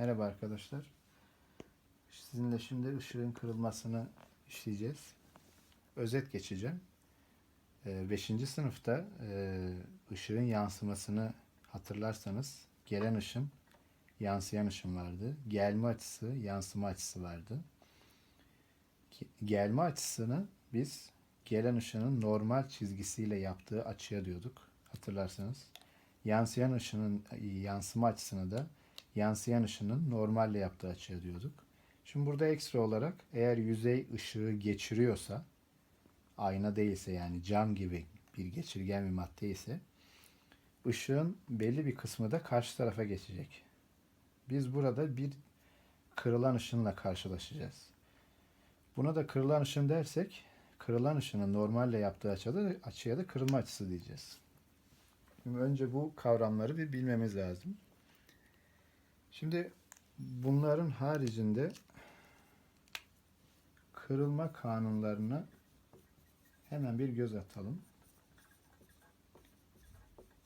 Merhaba arkadaşlar. Sizinle şimdi ışığın kırılmasını işleyeceğiz. Özet geçeceğim. 5. sınıfta e, ışığın yansımasını hatırlarsanız gelen ışın, yansıyan ışın vardı. Gelme açısı, yansıma açısı vardı. Gelme açısını biz gelen ışının normal çizgisiyle yaptığı açıya diyorduk. Hatırlarsanız. Yansıyan ışının yansıma açısını da yansıyan ışının normalle yaptığı açıya diyorduk. Şimdi burada ekstra olarak eğer yüzey ışığı geçiriyorsa ayna değilse yani cam gibi bir geçirgen bir madde ise ışığın belli bir kısmı da karşı tarafa geçecek. Biz burada bir kırılan ışınla karşılaşacağız. Buna da kırılan ışın dersek kırılan ışının normalle yaptığı açıda, açıya da kırılma açısı diyeceğiz. Şimdi önce bu kavramları bir bilmemiz lazım. Şimdi bunların haricinde kırılma kanunlarına hemen bir göz atalım.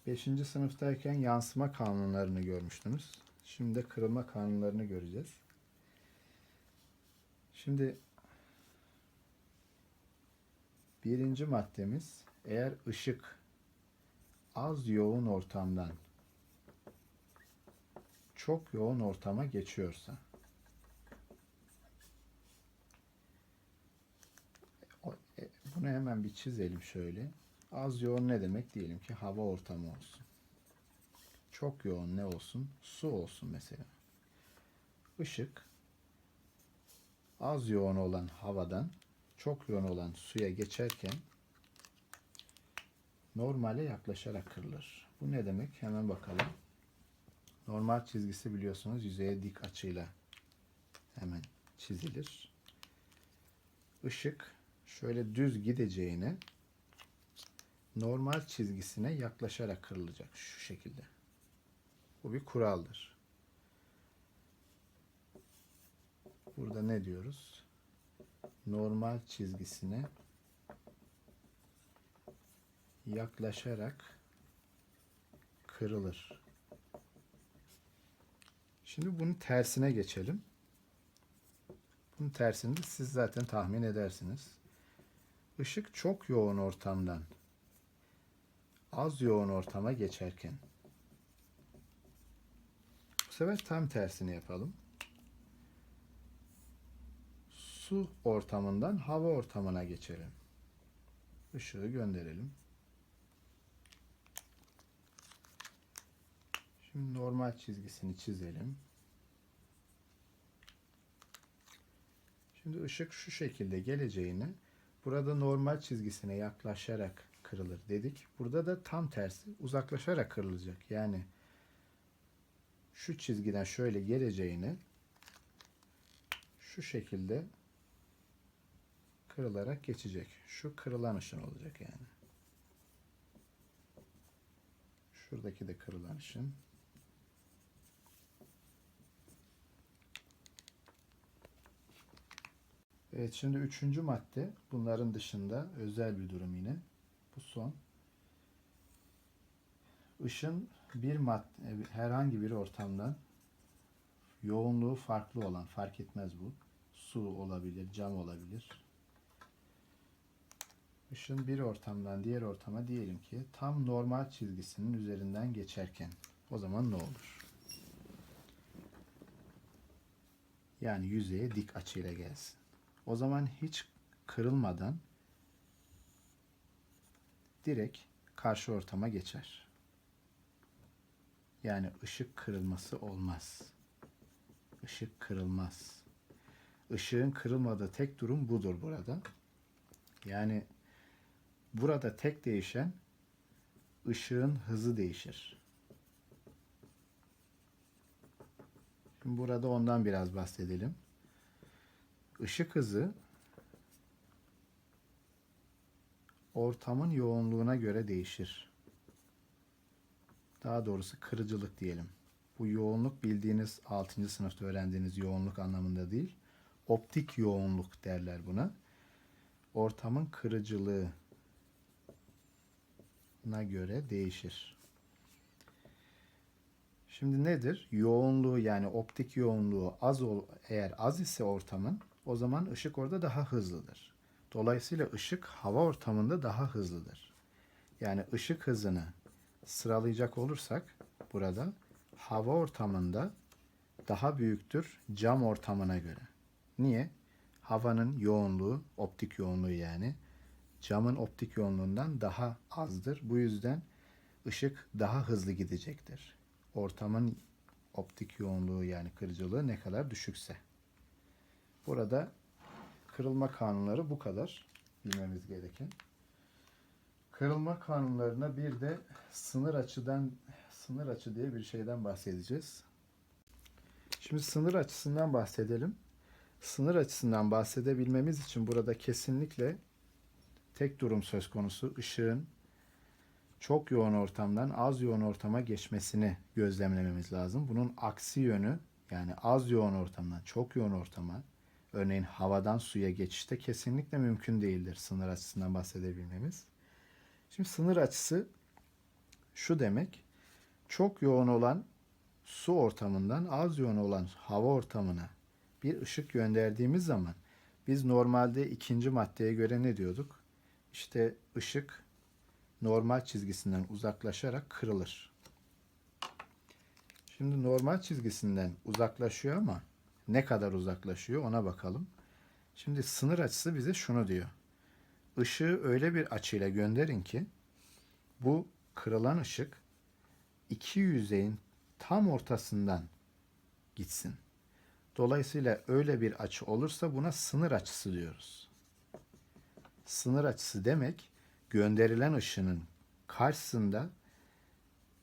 5. sınıftayken yansıma kanunlarını görmüştünüz. Şimdi kırılma kanunlarını göreceğiz. Şimdi birinci maddemiz eğer ışık az yoğun ortamdan çok yoğun ortama geçiyorsa e, bunu hemen bir çizelim şöyle. Az yoğun ne demek? Diyelim ki hava ortamı olsun. Çok yoğun ne olsun? Su olsun mesela. Işık az yoğun olan havadan çok yoğun olan suya geçerken normale yaklaşarak kırılır. Bu ne demek? Hemen bakalım. Normal çizgisi biliyorsunuz yüzeye dik açıyla hemen çizilir. Işık şöyle düz gideceğine normal çizgisine yaklaşarak kırılacak şu şekilde. Bu bir kuraldır. Burada ne diyoruz? Normal çizgisine yaklaşarak kırılır. Şimdi bunun tersine geçelim. Bunun tersini de siz zaten tahmin edersiniz. Işık çok yoğun ortamdan az yoğun ortama geçerken bu sefer tam tersini yapalım. Su ortamından hava ortamına geçelim. Işığı gönderelim. Şimdi normal çizgisini çizelim. Şimdi ışık şu şekilde geleceğini burada normal çizgisine yaklaşarak kırılır dedik. Burada da tam tersi uzaklaşarak kırılacak. Yani şu çizgiden şöyle geleceğini şu şekilde kırılarak geçecek. Şu kırılan ışın olacak yani. Şuradaki de kırılan ışın. Evet şimdi üçüncü madde bunların dışında özel bir durum yine. Bu son. Işın bir madde herhangi bir ortamdan yoğunluğu farklı olan fark etmez bu. Su olabilir, cam olabilir. Işın bir ortamdan diğer ortama diyelim ki tam normal çizgisinin üzerinden geçerken o zaman ne olur? Yani yüzeye dik açıyla gelsin. O zaman hiç kırılmadan direkt karşı ortama geçer. Yani ışık kırılması olmaz. Işık kırılmaz. Işığın kırılmadığı tek durum budur burada. Yani burada tek değişen ışığın hızı değişir. Şimdi burada ondan biraz bahsedelim. Işık hızı ortamın yoğunluğuna göre değişir. Daha doğrusu kırıcılık diyelim. Bu yoğunluk bildiğiniz 6. sınıfta öğrendiğiniz yoğunluk anlamında değil. Optik yoğunluk derler buna. Ortamın kırıcılığına göre değişir. Şimdi nedir? Yoğunluğu yani optik yoğunluğu az ol, eğer az ise ortamın o zaman ışık orada daha hızlıdır. Dolayısıyla ışık hava ortamında daha hızlıdır. Yani ışık hızını sıralayacak olursak burada hava ortamında daha büyüktür cam ortamına göre. Niye? Havanın yoğunluğu, optik yoğunluğu yani camın optik yoğunluğundan daha azdır. Bu yüzden ışık daha hızlı gidecektir. Ortamın optik yoğunluğu yani kırıcılığı ne kadar düşükse. Burada kırılma kanunları bu kadar bilmemiz gereken. Kırılma kanunlarına bir de sınır açıdan sınır açı diye bir şeyden bahsedeceğiz. Şimdi sınır açısından bahsedelim. Sınır açısından bahsedebilmemiz için burada kesinlikle tek durum söz konusu ışığın çok yoğun ortamdan az yoğun ortama geçmesini gözlemlememiz lazım. Bunun aksi yönü yani az yoğun ortamdan çok yoğun ortama örneğin havadan suya geçişte kesinlikle mümkün değildir sınır açısından bahsedebilmemiz. Şimdi sınır açısı şu demek çok yoğun olan su ortamından az yoğun olan hava ortamına bir ışık gönderdiğimiz zaman biz normalde ikinci maddeye göre ne diyorduk? İşte ışık normal çizgisinden uzaklaşarak kırılır. Şimdi normal çizgisinden uzaklaşıyor ama ne kadar uzaklaşıyor ona bakalım. Şimdi sınır açısı bize şunu diyor. Işığı öyle bir açıyla gönderin ki bu kırılan ışık iki yüzeyin tam ortasından gitsin. Dolayısıyla öyle bir açı olursa buna sınır açısı diyoruz. Sınır açısı demek gönderilen ışının karşısında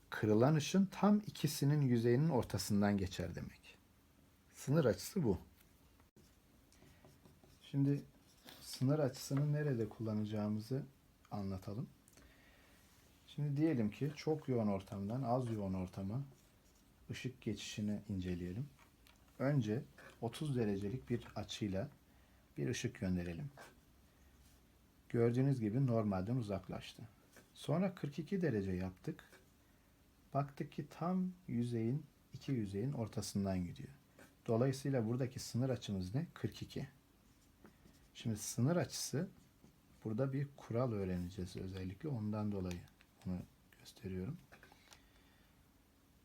kırılan ışın tam ikisinin yüzeyinin ortasından geçer demek. Sınır açısı bu. Şimdi sınır açısını nerede kullanacağımızı anlatalım. Şimdi diyelim ki çok yoğun ortamdan az yoğun ortama ışık geçişini inceleyelim. Önce 30 derecelik bir açıyla bir ışık gönderelim. Gördüğünüz gibi normalden uzaklaştı. Sonra 42 derece yaptık. Baktık ki tam yüzeyin, iki yüzeyin ortasından gidiyor. Dolayısıyla buradaki sınır açımız ne? 42. Şimdi sınır açısı burada bir kural öğreneceğiz özellikle ondan dolayı bunu gösteriyorum.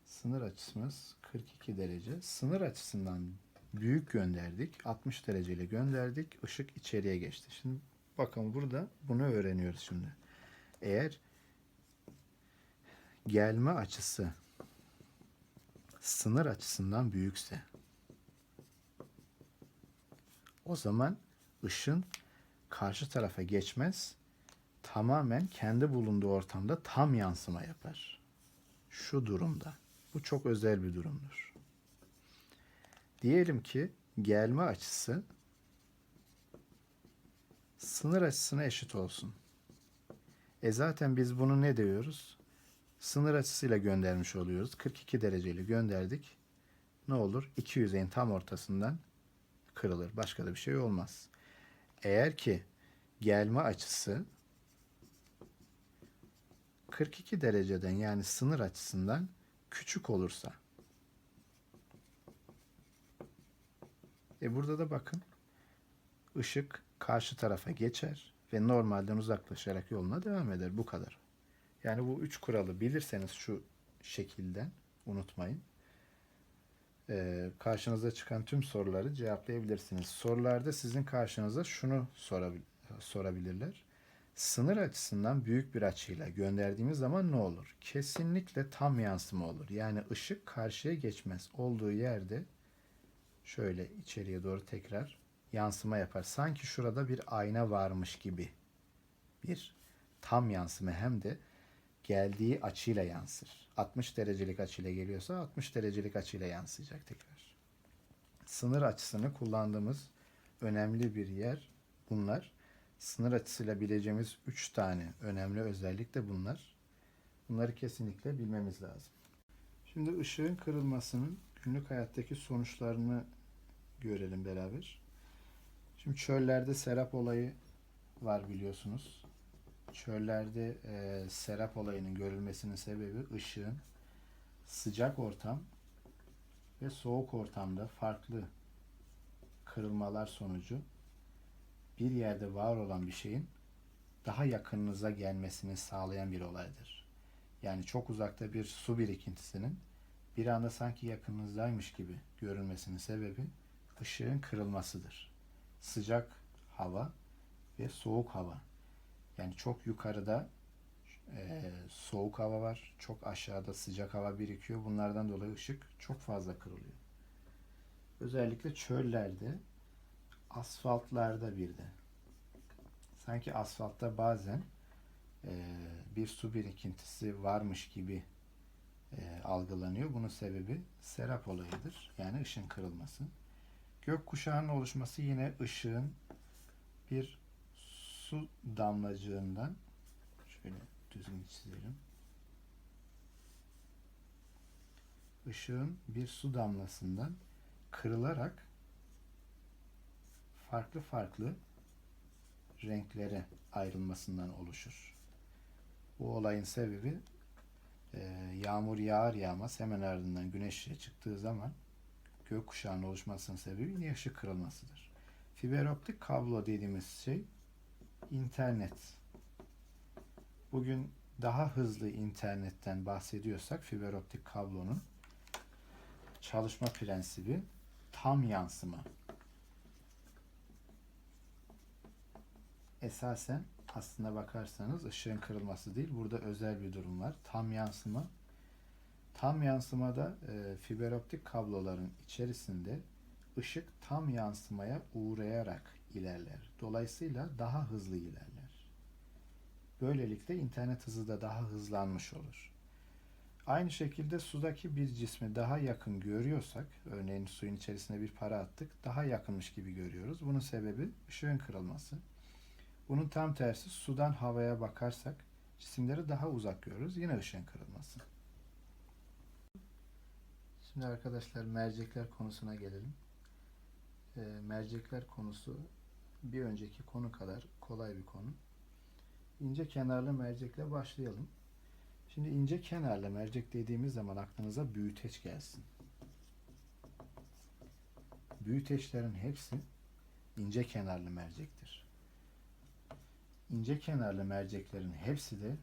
Sınır açısımız 42 derece. Sınır açısından büyük gönderdik. 60 dereceyle gönderdik. Işık içeriye geçti. Şimdi bakın burada bunu öğreniyoruz şimdi. Eğer gelme açısı sınır açısından büyükse o zaman ışın karşı tarafa geçmez. Tamamen kendi bulunduğu ortamda tam yansıma yapar. Şu durumda. Bu çok özel bir durumdur. Diyelim ki gelme açısı sınır açısına eşit olsun. E zaten biz bunu ne diyoruz? Sınır açısıyla göndermiş oluyoruz. 42 dereceyle gönderdik. Ne olur? İki yüzeyin tam ortasından kırılır. Başka da bir şey olmaz. Eğer ki gelme açısı 42 dereceden yani sınır açısından küçük olursa e burada da bakın ışık karşı tarafa geçer ve normalden uzaklaşarak yoluna devam eder. Bu kadar. Yani bu üç kuralı bilirseniz şu şekilden unutmayın. Ee, karşınıza çıkan tüm soruları cevaplayabilirsiniz. Sorularda sizin karşınıza şunu sorabil sorabilirler. Sınır açısından büyük bir açıyla gönderdiğimiz zaman ne olur? Kesinlikle tam yansıma olur. Yani ışık karşıya geçmez. Olduğu yerde şöyle içeriye doğru tekrar yansıma yapar. Sanki şurada bir ayna varmış gibi bir tam yansıma hem de geldiği açıyla yansır. 60 derecelik açıyla geliyorsa 60 derecelik açıyla yansıyacak tekrar. Sınır açısını kullandığımız önemli bir yer bunlar. Sınır açısıyla bileceğimiz 3 tane önemli özellik de bunlar. Bunları kesinlikle bilmemiz lazım. Şimdi ışığın kırılmasının günlük hayattaki sonuçlarını görelim beraber. Şimdi çöllerde serap olayı var biliyorsunuz. Çöllerde e, serap olayının görülmesinin sebebi ışığın sıcak ortam ve soğuk ortamda farklı kırılmalar sonucu bir yerde var olan bir şeyin daha yakınınıza gelmesini sağlayan bir olaydır. Yani çok uzakta bir su birikintisinin bir anda sanki yakınınızdaymış gibi görünmesinin sebebi ışığın kırılmasıdır. Sıcak hava ve soğuk hava. Yani çok yukarıda e, soğuk hava var, çok aşağıda sıcak hava birikiyor. Bunlardan dolayı ışık çok fazla kırılıyor. Özellikle çöllerde, asfaltlarda bir de. Sanki asfaltta bazen e, bir su birikintisi varmış gibi e, algılanıyor. Bunun sebebi serap olayıdır. Yani ışın kırılması. Gökkuşağının oluşması yine ışığın bir su damlacığından şöyle düzgün çizelim. Işığın bir su damlasından kırılarak farklı farklı renklere ayrılmasından oluşur. Bu olayın sebebi e, yağmur yağar yağmaz hemen ardından güneş ışığı çıktığı zaman gökkuşağının oluşmasının sebebi yine ışık kırılmasıdır. Fiber optik kablo dediğimiz şey internet. Bugün daha hızlı internetten bahsediyorsak fiber optik kablonun çalışma prensibi tam yansıma. Esasen aslına bakarsanız ışığın kırılması değil. Burada özel bir durum var. Tam yansıma. Tam yansımada e, fiber optik kabloların içerisinde ışık tam yansımaya uğrayarak ilerler. Dolayısıyla daha hızlı ilerler. Böylelikle internet hızı da daha hızlanmış olur. Aynı şekilde sudaki bir cismi daha yakın görüyorsak, örneğin suyun içerisine bir para attık, daha yakınmış gibi görüyoruz. Bunun sebebi ışığın kırılması. Bunun tam tersi sudan havaya bakarsak cisimleri daha uzak görürüz. Yine ışığın kırılması. Şimdi arkadaşlar mercekler konusuna gelelim. E, mercekler konusu bir önceki konu kadar kolay bir konu. İnce kenarlı mercekle başlayalım. Şimdi ince kenarlı mercek dediğimiz zaman aklınıza büyüteç gelsin. Büyüteçlerin hepsi ince kenarlı mercektir. İnce kenarlı merceklerin hepsi de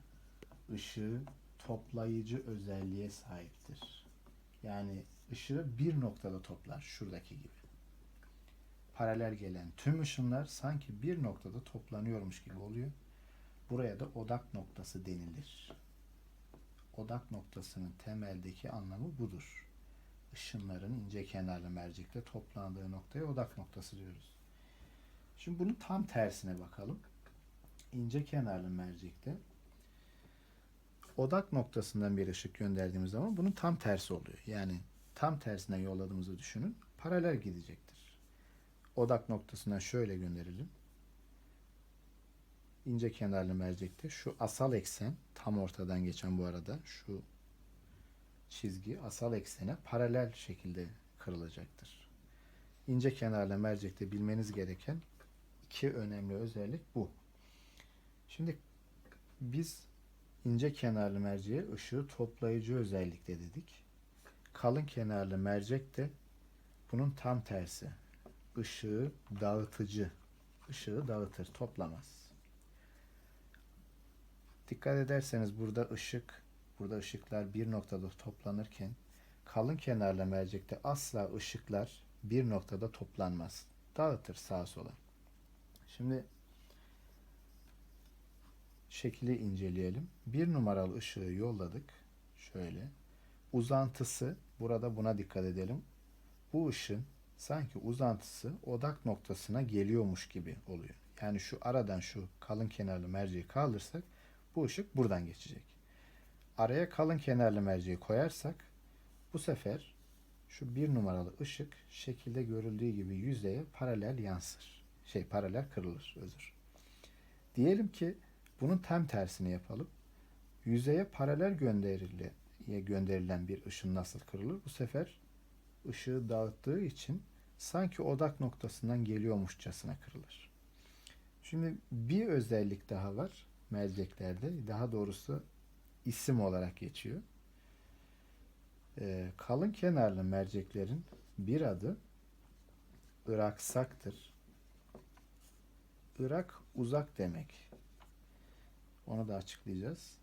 ışığı toplayıcı özelliğe sahiptir. Yani ışığı bir noktada toplar şuradaki gibi. Paralel gelen tüm ışınlar sanki bir noktada toplanıyormuş gibi oluyor. Buraya da odak noktası denilir. Odak noktasının temeldeki anlamı budur. Işınların ince kenarlı mercekte toplandığı noktaya odak noktası diyoruz. Şimdi bunun tam tersine bakalım. İnce kenarlı mercekte odak noktasından bir ışık gönderdiğimiz zaman bunun tam tersi oluyor. Yani tam tersine yolladığımızı düşünün. Paralel gidecektir. Odak noktasından şöyle gönderelim. İnce kenarlı mercekte şu asal eksen tam ortadan geçen bu arada şu çizgi asal eksene paralel şekilde kırılacaktır. İnce kenarlı mercekte bilmeniz gereken iki önemli özellik bu. Şimdi biz ince kenarlı merceğe ışığı toplayıcı özellikle dedik. Kalın kenarlı mercek de bunun tam tersi. Işığı dağıtıcı. Işığı dağıtır, toplamaz. Dikkat ederseniz burada ışık, burada ışıklar bir noktada toplanırken kalın kenarlı mercekte asla ışıklar bir noktada toplanmaz. Dağıtır sağa sola. Şimdi şekli inceleyelim. Bir numaralı ışığı yolladık. Şöyle. Uzantısı, burada buna dikkat edelim. Bu ışın sanki uzantısı odak noktasına geliyormuş gibi oluyor. Yani şu aradan şu kalın kenarlı merceği kaldırsak bu ışık buradan geçecek. Araya kalın kenarlı merceği koyarsak bu sefer şu bir numaralı ışık şekilde görüldüğü gibi yüzeye paralel yansır. Şey paralel kırılır özür. Diyelim ki bunun tam tersini yapalım. Yüzeye paralel gönderilen, gönderilen bir ışın nasıl kırılır? Bu sefer ışığı dağıttığı için sanki odak noktasından geliyormuşçasına kırılır. Şimdi bir özellik daha var merceklerde. Daha doğrusu isim olarak geçiyor. Ee, kalın kenarlı merceklerin bir adı Iraksaktır. Irak uzak demek. Onu da açıklayacağız.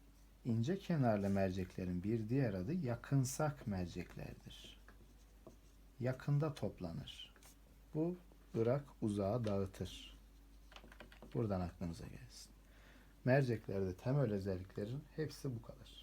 İnce kenarlı merceklerin bir diğer adı yakınsak merceklerdir. Yakında toplanır. Bu Irak uzağa dağıtır. Buradan aklınıza gelsin. Merceklerde temel özelliklerin hepsi bu kadar.